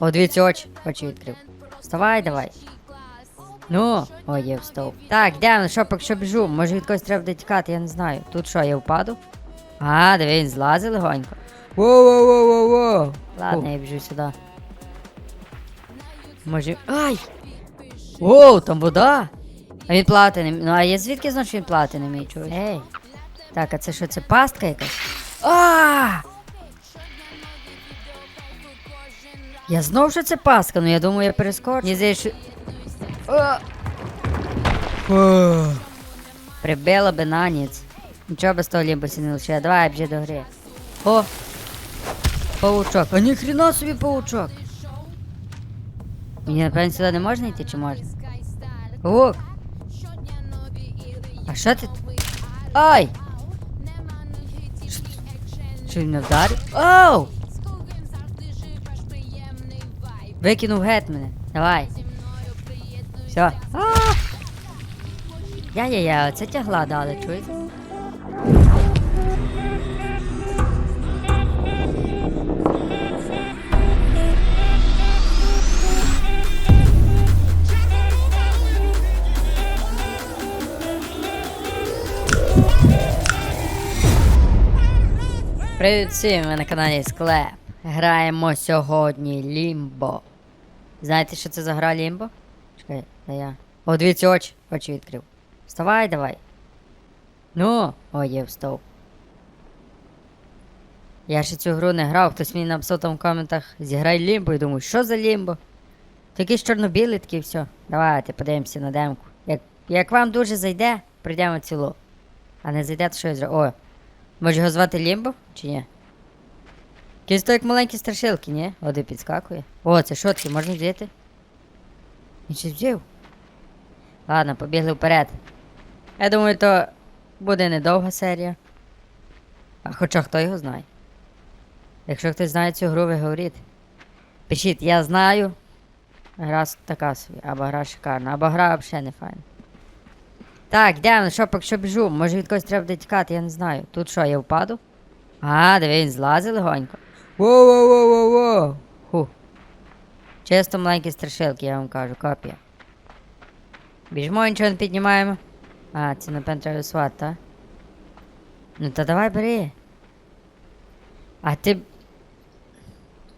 О, дивіться, очі. Очі відкрив. Вставай, давай. Ну, о, є встав. Так, що поки що біжу. Може від когось треба буде тікати, я не знаю. Тут що, я впаду? А, диви, він злазить легонько. Воу-воу-воу-воу-воу. Ладно, я біжу сюди. Може. Ай! Воу, там вода! А він плати не Ну а я звідки знаю, що він плати не вміє, чуєш? Ей. Так, а це що, це пастка якась? А! Я знов, що це пастка, ну я думаю, я перескочу. Мені здається, що... А! Фу. Прибила би на ніц. Нічого без того лімбусі не лише. Давай біжи до гри. О! Паучок. А ніхрена собі паучок. Мені, напевно, сюди не можна йти чи можна? Паук! А що ти? Ай! Він не вдарив? Оу! Викинув гет мене. Давай. Все. Я-я-я, це тягла дали, чуєте? Привіт всім, ви на каналі Склеп. Граємо сьогодні Лімбо. Знаєте, що це за гра Лімбо? Чекай, де я. О, дивіться, очі. Очі відкрив. Вставай, давай. Ну, о, є встав. Я ще цю гру не грав, хтось мені написав там в коментах зіграй Лімбо і думаю, що за Лімбо? Такий чорно-білий такий все. Давайте подивимося на демку. Як, як вам дуже зайде, прийдемо цілу. А не зайде, то що я зроблю? О, може його звати Лімбо чи ні? Якісь то як маленькі страшилки, ні? Води підскакує. О, це що таке, можна взяти? Він щось взяв. Ладно, побігли вперед. Я думаю, то буде недовга серія. А хоча хто його знає. Якщо хтось знає цю гру, ви говоріть. Пишіть, я знаю. Гра така собі, або гра шикарна, або гра взагалі не файна. Так, йдемо, що поки біжу. Може від когось треба буде тікати, я не знаю. Тут що, я впаду? А, диви, він злазить легонько. Воу-воу-воу-воу-воу. Ху. Чисто маленькі страшилки, я вам кажу, копія. Біжмо, нічого не піднімаємо. А, це напевно треба висувати, так? Ну та давай бери. А ти.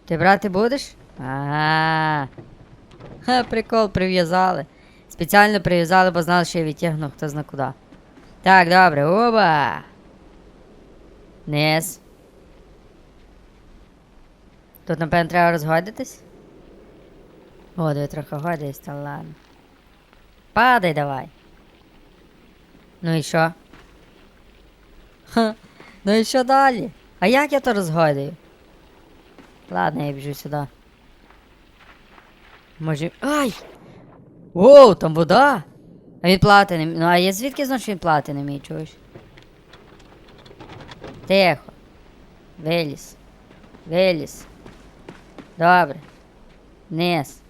Ти брати будеш? Ага. Ха, прикол, прив'язали. Спеціально прив'язали, бо знали, що я відтягну хто зна куди. Так, добре, оба. Низ. Тут, напевно, треба розгодитись. О, диви, трохи годись, та ладно. Падай давай. Ну і що? Ха, ну і що далі? А як я то розгодую? Ладно, я біжу сюди. Може. Ай! Воу, там вода! А він плати не. Ну а я звідки знаю, що він плати не вміє, чуєш? Тихо. Виліз. Виліз. Добре. Низ.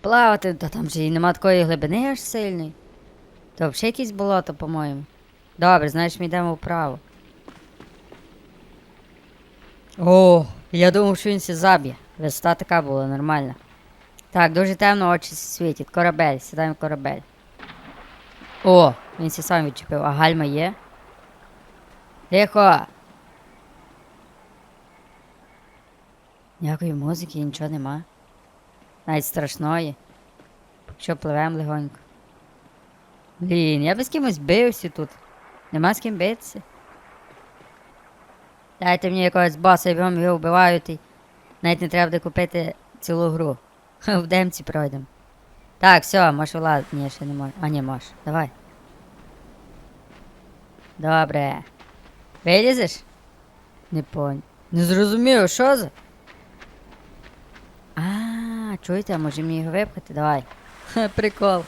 Плавати, та там же і нема такої глибини аж сильної. То взагалі якесь болото, по-моєму. Добре, знаєш, ми йдемо вправо. О, я думав, що він сі заб'є. Висота така була нормальна. Так, дуже темно очі світять. Корабель, сідаємо в корабель. О, він сі сам відчепив. А гальма є? Тихо! Ніякої музики, нічого нема. Навіть страшної. Що пливемо легонько. Блін, я би з кимось бився тут. Нема з ким битися. Дайте мені якогось боса, і вам його вбивають і навіть не треба буде купити цілу гру. В демці пройдемо. Так, все, можеш влад. Ні, ще не можеш. А ні, можеш. Давай. Добре. Вилізеш? Не понял. Не зрозумів, що за? Чуєте, а може мені його випхати? Давай. Ха, прикол.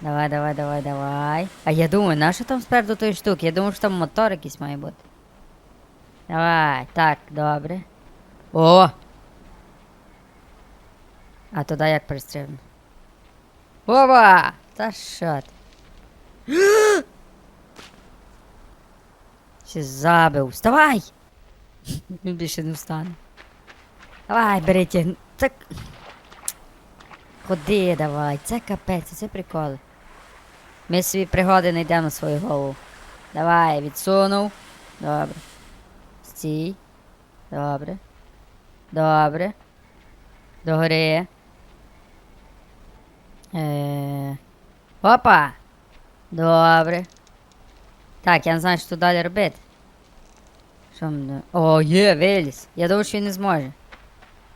Давай, давай, давай, давай. А я думаю, на що там спереду тої штуки? Я думаю, що там мотор якийсь має бути. Давай, так, добре. О! А туди як пристрибну? Опа! Та що ти? Ще забив. Вставай! Більше не встане. Давай, бери тягни. Так. Ходи давай, це капець, це приколи. Ми собі пригоди не йдемо на свою голову. Давай, відсунув. Добре. Стій. Добре. Добре. Догори. Е... Опа! Добре. Так, я не знаю, що тут далі робити. Що мене. О, є, виліз. Я думав, що він не зможе.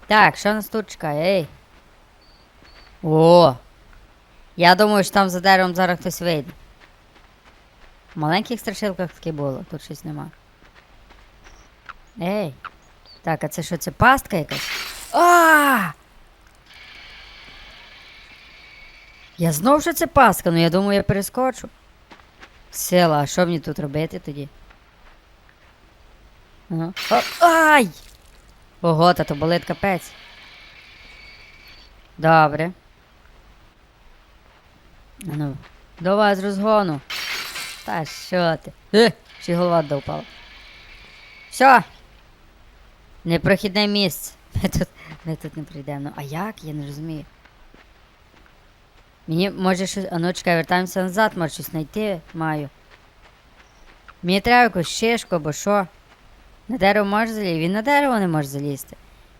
Так, що нас тут чекає? Ей. О! Я думаю, що там за деревом зараз хтось вийде. В маленьких страшилках таке було, тут щось нема. Ей. Так, а це що, це пастка якась? А! Я знов, що це пастка, ну я думаю, я перескочу. Сила, а що мені тут робити тоді? Ага. О, ай! Ого, та то болить капець. Добре. Ну, давай з розгону. Та що ти? Е, й голова довпала. Все. Непрохідне місце. Ми тут, ми тут не прийдемо. Ну, а як? Я не розумію. Мені може щось. А ну чекай, вертаємося назад, може щось знайти маю. Мені треба якусь шишку або що. На дерево може залізти? Він на дерево не може залізти.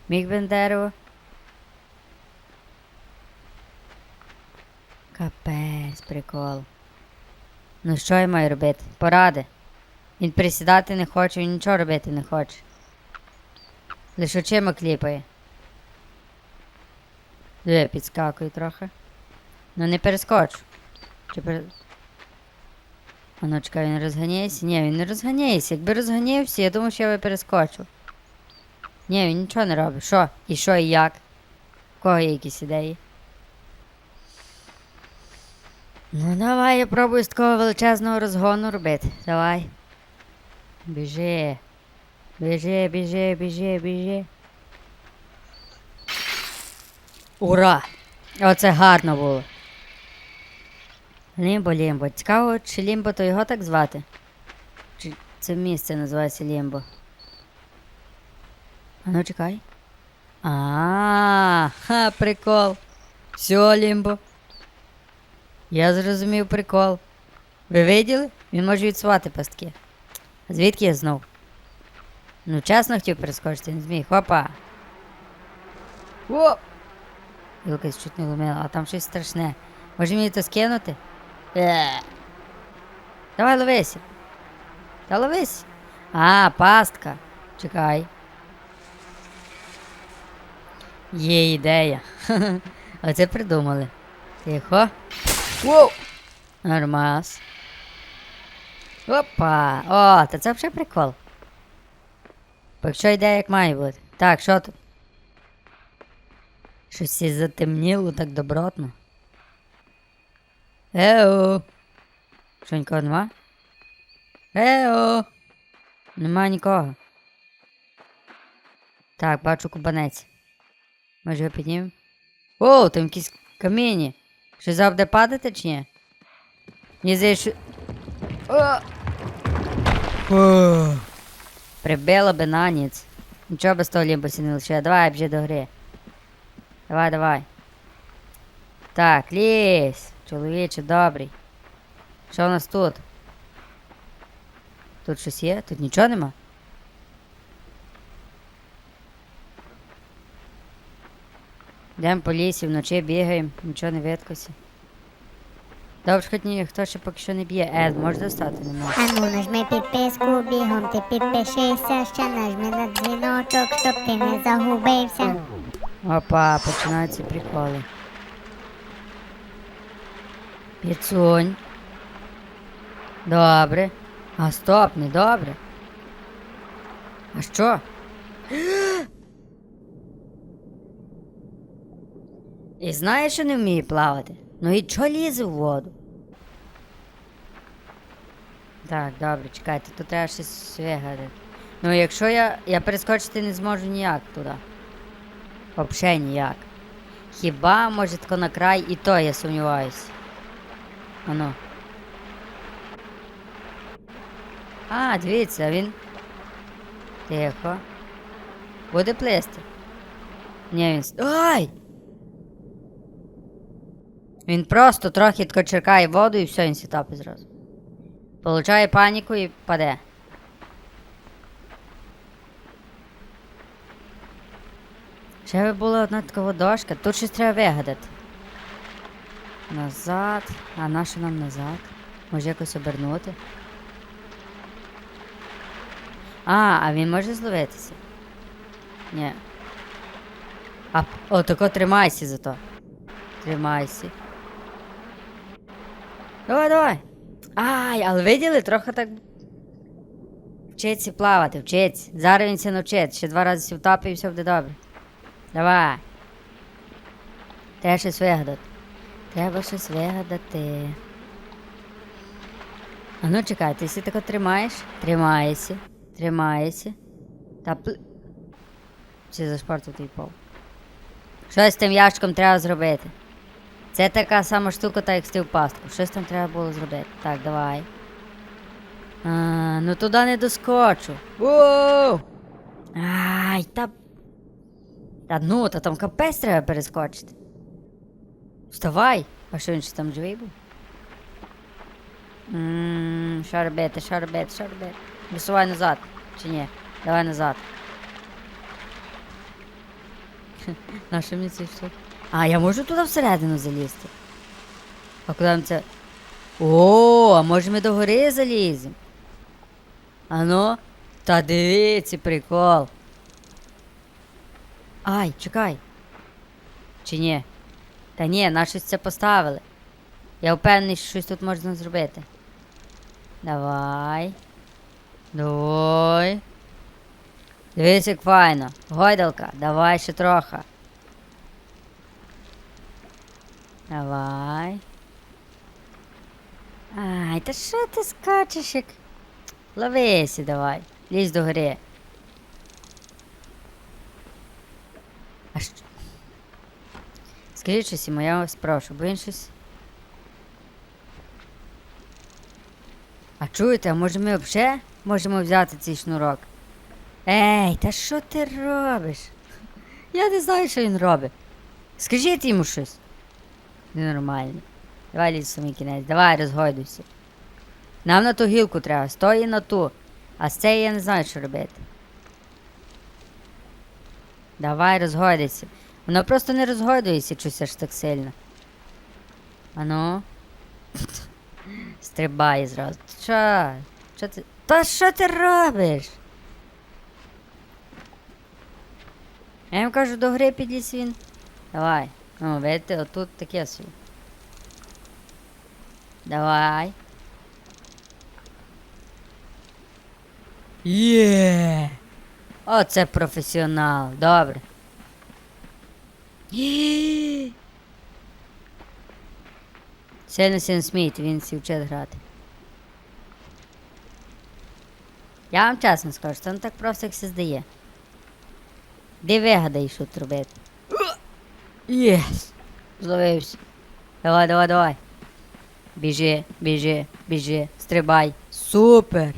Міг би на дерево. Капець, прикол. Ну що я маю робити? Поради. Він присідати не хоче, він нічого робити не хоче. Лише очима кліпає. Диви, підскакую трохи. Ну не перескочу. Чи пере... А ну він розганяється? Ні, він не розганяється. Якби розганявся, я думаю, що я би перескочив. Ні, він нічого не робить. Що? І що, і як? У кого є якісь ідеї? Ну давай я пробую з такого величезного розгону робити. Давай. Біжи. Біжи, біжи, біжи, біжи. Ура! Оце гарно було. Лімбо, Лімбо. Цікаво, чи Лімбо, то його так звати? Чи це місце називається Лімбо? А ну чекай. А, ха, прикол. Все, Лімбо. Я зрозумів прикол. Ви виділи? Він може відсувати пастки. Звідки я знов? Ну, чесно хотів перескочити, не зміг. Хопа. О! Якось чуть не ломила, а там щось страшне. Може мені це скинути? Е. Давай ловися. Та ловись. А, пастка. Чекай. Є ідея. Оце придумали. Тихо. Воу! Нормас. Опа! О, та це взагалі прикол. Якщо йде як має бути. Так, що тут? Щось затемніло так добротно. Ео. Що нікого нема? Ео. Нема нікого. Так, бачу кубанець. Може його піднімемо? О, там якісь каміння. Зараз буде падати чи ні? Мені здається, що... О! Прибило би на ніц. Нічого без того лімбусі не лише. Давай вже до гри. Давай, давай. Так, лізь. Чоловіче, добрий. Що у нас тут? Тут щось є? Тут нічого нема? Йдемо по лісі, вночі бігаємо, нічого не видкося. Добре, хоч ніхто ще поки що не б'є. Ед, можеш достати? Не можеш. А ну нажми підписку, бігом ти підпишися, ще нажми на дзвіночок, щоб ти не загубився. Опа, починаються приколи. Підсунь. Добре. А стоп, не добре. А що? І знаєш, що не вміє плавати? Ну і чого лізе в воду? Так, добре, чекайте, тут треба щось вигадати. Ну, якщо я. Я перескочити не зможу ніяк туди. Вообще ніяк. Хіба може тако на край і то я сумніваюсь. Ану. А, дивіться, він. Тихо. Буде плисти. Ні, він. Ай! Він просто трохи черкає воду і все, він сітапить зразу. Получає паніку і паде. Ще би була одна така дошка. Тут щось треба вигадати. Назад. А на що нам назад? Може якось обернути? А, а він може зловитися? Ні. А, о, тако тримайся зато. Тримайся. Давай, давай. Ай, але виділи, трохи так. Вчиться плавати, вчиться. Зараз він це навчить. Ще два рази сів втопив і все буде добре. Давай. Треба щось вигадати. Треба щось вигадати. А ну чекай, ти си тако тримаєш? Тримаєшся. Тримаєшся. Та пл... Чи зашпортив твій пол? Щось з тим ящиком треба зробити. Це така сама штука, так як з тим пастку. Щось там треба було зробити. Так, давай. А, ну туди не доскочу. Воу! Ай, та. Та ну, та там капець треба перескочити. Вставай! А що він ще там живий був? Ммм, що робити, що робити, що робити? Висувай назад, чи ні? Давай назад. На що мені цей штук? А, я можу туди всередину залізти. А куди нам це? О, а може ми до гори заліземо? А ну, та дивіться, прикол. Ай, чекай. Чи ні? Та ні, на щось це поставили. Я впевнений, що щось тут можна зробити. Давай. Давай. Дивись, як файно. Гойдалка, давай ще трохи. Давай. Ай, та що ти скачеш як? Ловися давай. Лізь до гори. А що? Скажіть щось йому, я вас прошу, бо він щось. А чуєте, а може ми взагалі можемо взяти цей шнурок? Ей, та що ти робиш? Я не знаю, що він робить. Скажіть йому щось. Ненормально. Давай лізь самий кінець, давай розгойдуйся. Нам на ту гілку треба, стой і на ту. А з цієї я не знаю, що робити. Давай розгойдайся. Воно просто не розгойдується щось аж так сильно. Ану. Стрибає зразу. Що? Що ти? Та що ти робиш? Я їм кажу, до гри підлізь він. Давай. Ну, видите, отут таке собі. Давай. Є. Оце професіонал. Добре. Сильно сильно смійте, він всі вчить грати. Я вам чесно скажу, це не так просто, як все здає. Де вигадай, що тут робити. Єс! Зловився. Давай, давай, давай. Біжи, біжи, біжи, стрибай. Супер!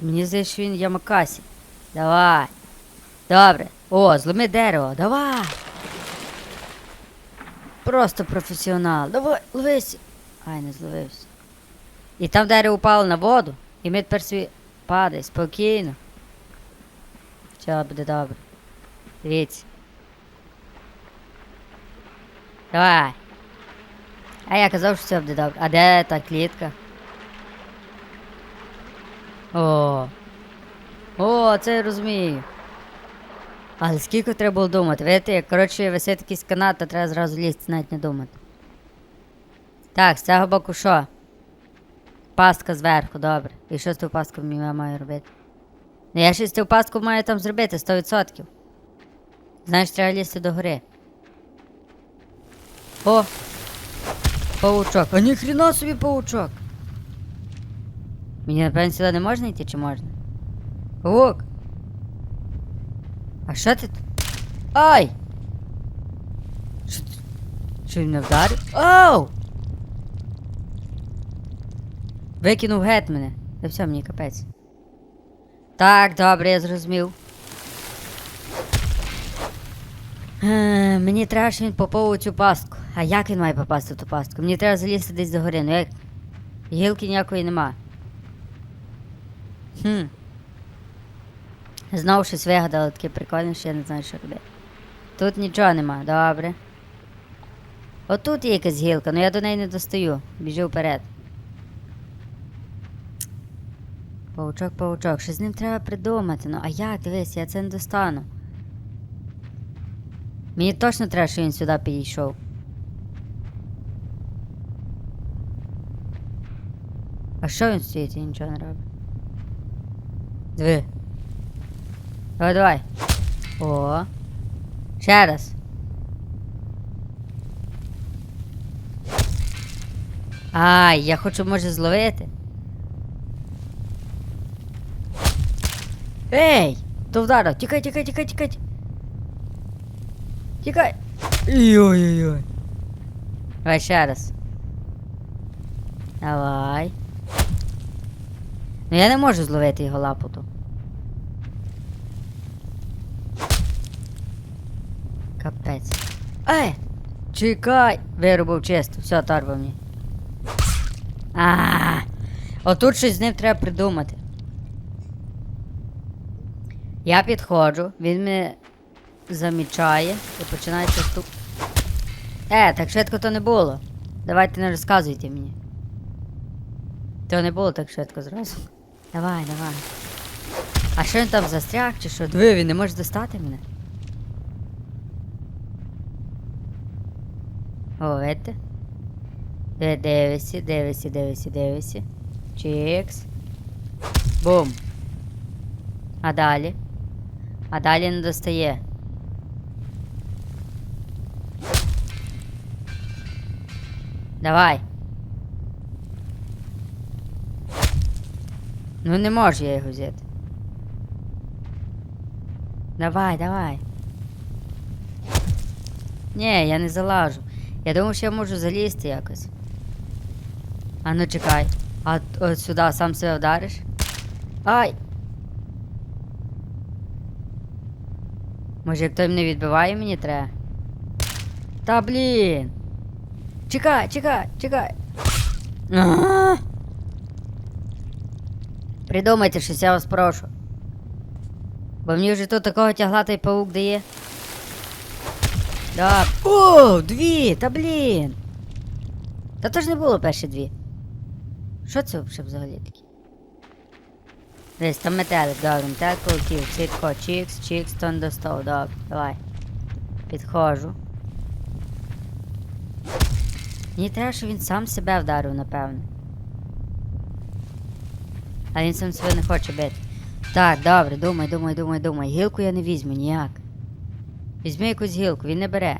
Мені здається, що він Ямакасі. Давай. Добре. О, зломи дерево. Давай. Просто професіонал. Давай, ловись. Ай, не зловився. І там дерево упало на воду, і ми тепер свій падай, спокійно. Все буде добре. Дивіться. Давай. А я казав, що все буде добре. А де та клітка? О. О, це я розумію. Але скільки треба було думати? Видите, як коротше висить якийсь канат, то треба зразу лізти, навіть не думати. Так, з цього боку що? Пастка зверху, добре. І що з тою пасткою я маю робити? Ну я щось цю пастку маю там зробити 100%. Знаєш, треба лізти до гори. О! Паучок. А ніхрена собі паучок. Мені напевно сюди не можна йти чи можна? Паук! А що ти тут? Ай! Що, ти- він мене вдарив? Оу! Викинув гет мене. Та все, мені капець. Так, добре, я зрозумів. Е, мені треба, щоб він попав у цю пастку. А як він має попасти в ту пастку? Мені треба залізти десь до гори. Ну як? Гілки ніякої нема. Хм. Знову щось вигадали таке прикольне, що я не знаю, що робити. Тут нічого нема, добре. Отут є якась гілка, але я до неї не достаю. Біжу вперед. Паучок, паучок, що з ним треба придумати. Ну, а як, дивись, я це не достану. Мені точно треба, щоб він сюди підійшов. А що він стоїть і нічого не робить? Диви. Давай, давай. О. Ще раз. Ай, я хочу, може, зловити. Ей! До вдару! Тікай, тікай, тікай, тікай! Тікай! Ой-ой-ой. Давай ще раз. Давай. Ну я не можу зловити його лапоту. Капець. Ей! Чекай! Вирубав чисто, все, торба мені. А, отут щось з ним треба придумати. Я підходжу, він мене замічає і починається стук. Е, так швидко то не було. Давайте не розказуйте мені. То не було так швидко зразу. Давай, давай. А що він там застряг чи що? Диви, він не може достати мене. Диви, дивися, дивися, дивися, дивися. Чікс. Бум. А далі? А далі не достає. Давай. Ну не можу я його взяти. Давай, давай. Ні, я не залажу. Я думав, що я можу залізти якось. А ну чекай. А от сюди сам себе вдариш? Ай! Може, той мене відбиває, мені треба? Та блін! Чекай, чекай, чекай! А! Придумайте щось, я вас прошу. Бо мені вже тут такого тягла той паук дає. Да. О, дві! Та блін! Та то ж не було перші дві. Що це взагалі взагалі таке? Десь там метелик, добре, метелик полетів, чітко, чікс, чікс, то не достав, добре, давай. Підходжу. Мені треба, щоб він сам себе вдарив, напевно. А він сам себе не хоче бити. Так, добре, думай, думай, думай, думай. Гілку я не візьму ніяк. Візьми якусь гілку, він не бере.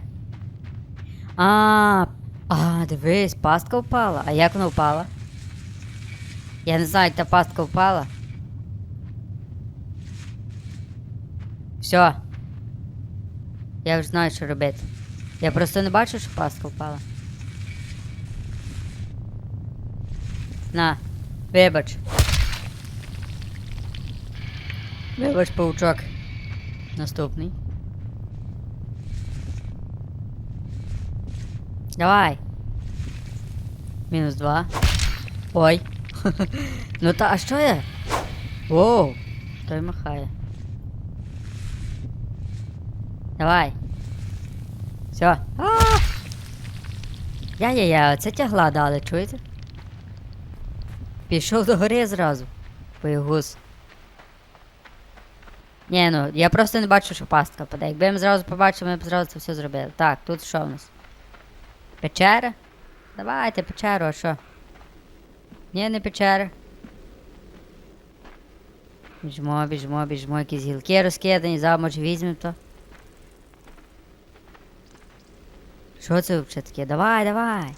А, а, дивись, пастка впала. А як вона впала? Я не знаю, як та пастка впала. Все. Я вже знаю, що робити. Я просто не бачу, що пастка впала. На, вибач. Вибач, паучок. Наступний. Давай. Мінус два. Ой. ну та, а що я? Воу. Той махає. Давай. Все. Я-я-я, це тягла дали, чуєте? Пішов до гори зразу. Боягуз. Ні, ну, я просто не бачу, що пастка паде. Якби я зразу побачив, ми б зразу це все зробили. Так, тут що в нас? Печера? Давайте печеру, а що? Ні, не печера. Біжмо, біжмо, біжмо, якісь гілки розкидані, може візьмемо то. Що це взагалі таке? Давай, давай.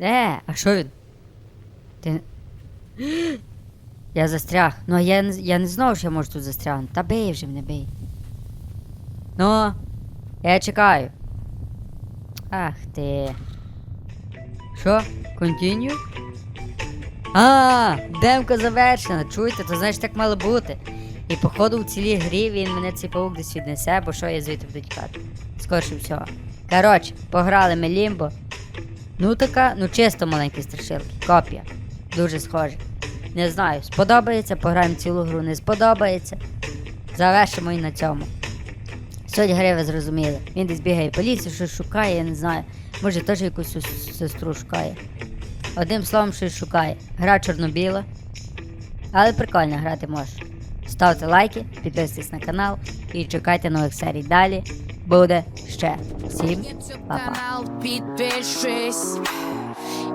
Е, а що він? Ти. Я застряг. Ну я, я не знав, що я можу тут застрягнути. Та бий вже мене бий. Ну, я чекаю. Ах ти. Що? Continue? А, демка завершена. Чуєте, то значить так мало бути. І походу в цілій грі він мене цей паук десь віднесе, бо що я звідти буду тікати. Скорше всього. Коротше, пограли ми лімбо. Ну така, ну чисто маленькі страшилки. Копія. Дуже схоже. Не знаю, сподобається, пограємо цілу гру, не сподобається. Завершимо і на цьому. Суть гри ви зрозуміли. Він десь бігає по лісу, щось шукає, я не знаю. Може теж якусь сестру шукає. Одним словом, щось шукає. Гра чорно-біла. Але прикольно грати може. Ставте лайки, підписуйтесь на канал і чекайте нових серій далі. Буде ще. Всім па-па.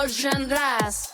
вищий клас. Щодня нові відео, кайфуй кожен раз.